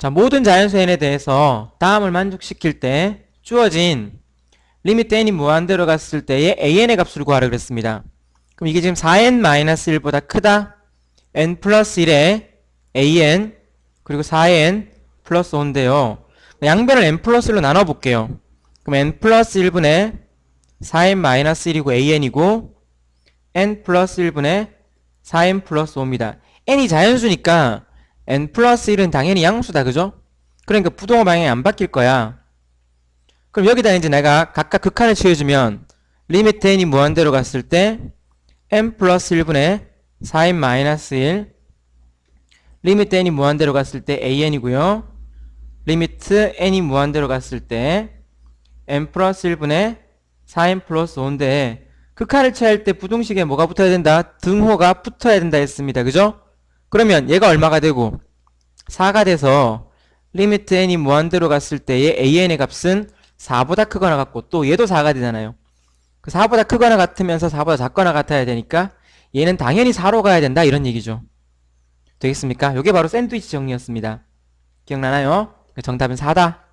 자, 모든 자연수 n에 대해서 다음을 만족시킬 때 주어진 리미트 n이 무한대로 갔을 때의 an의 값을 구하라 그랬습니다. 그럼 이게 지금 4n-1보다 크다? n 플러스 1에 an 그리고 4n 플러스 5인데요. 양변을 n 플러스 1로 나눠볼게요. 그럼 n 플러스 1분의 4n-1이고 an이고 n 플러스 1분의 4n 플러스 5입니다. n이 자연수니까 n 플러스 1은 당연히 양수다 그죠? 그러니까 부동호 방향이 안 바뀔 거야. 그럼 여기다 이제 내가 각각 극한을 취해주면 리미트 n이 무한대로 갔을 때 n 플러스 1분의 4n 마이너스 1 리미트 n이 무한대로 갔을 때 an이고요. 리미트 n이 무한대로 갔을 때 n 플러스 1분의 4n 플러스 5인데 극한을 취할 때 부동식에 뭐가 붙어야 된다? 등호가 붙어야 된다 했습니다. 그죠? 그러면 얘가 얼마가 되고 4가 돼서 리미트 n이 무한대로 갔을 때의 an의 값은 4보다 크거나 같고 또 얘도 4가 되잖아요. 그 4보다 크거나 같으면서 4보다 작거나 같아야 되니까 얘는 당연히 4로 가야 된다 이런 얘기죠. 되겠습니까? 이게 바로 샌드위치 정리였습니다. 기억나나요? 정답은 4다.